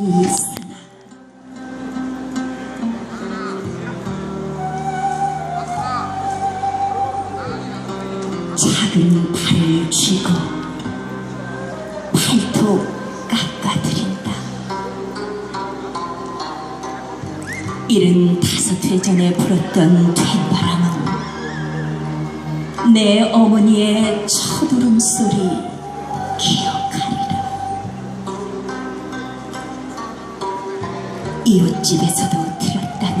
이사나 작은 발을 쥐고 발톱 깎아드린다. 일흔 다섯 회 전에 불었던 된바람은 내 어머니의 첫 울음 소리 이웃집에서도 들었다는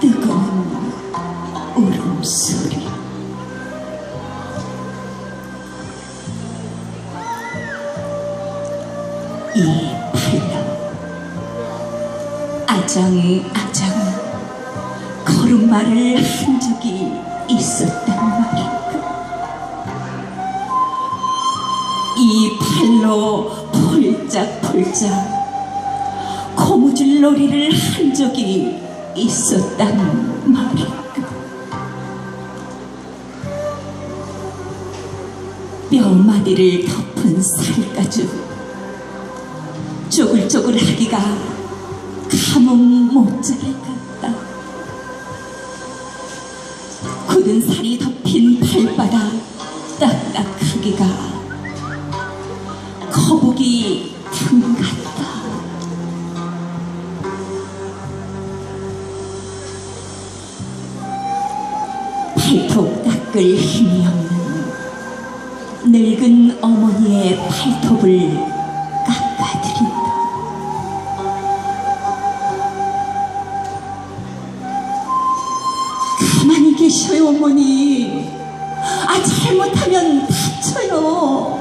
뜨거운 울음소리. 이 팔로 아장 아장 걸음마를 한 적이 있었단 말인가 이 팔로 폴짝폴짝 고무줄 놀이를 한 적이 있었단 말인가 뼈마디를 덮은 살가죽 쪼글쪼글하기가 감흥 모짜리 같다. 굳은 살이 덮인 발바닥 딱딱하기가 거북이 등 같다. 발톱 닦을 힘이 없는 늙은 어머니의 발톱을 깎아드린다. 가만히 계셔요, 어머니. 아, 잘못하면 다쳐요.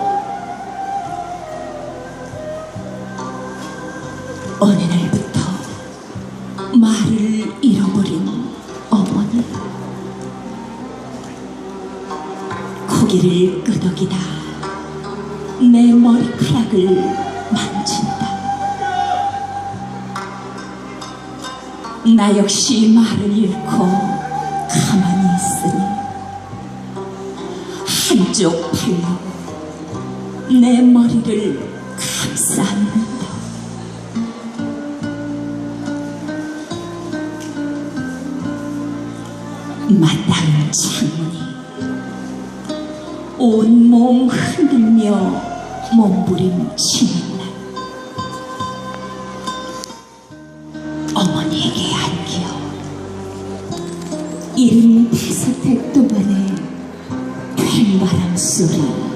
어느 날부터 말을 잃어버린 고개를 끄덕이다 내 머리카락을 만진다. 나 역시 말을 잃고 가만히 있으니 한쪽 팔로 내 머리를 감싸는다. 마땅 창문이 온몸 흔들며 몸부림치는 날 어머니에게 안겨. 다섯 해 동안의 팬바람 소리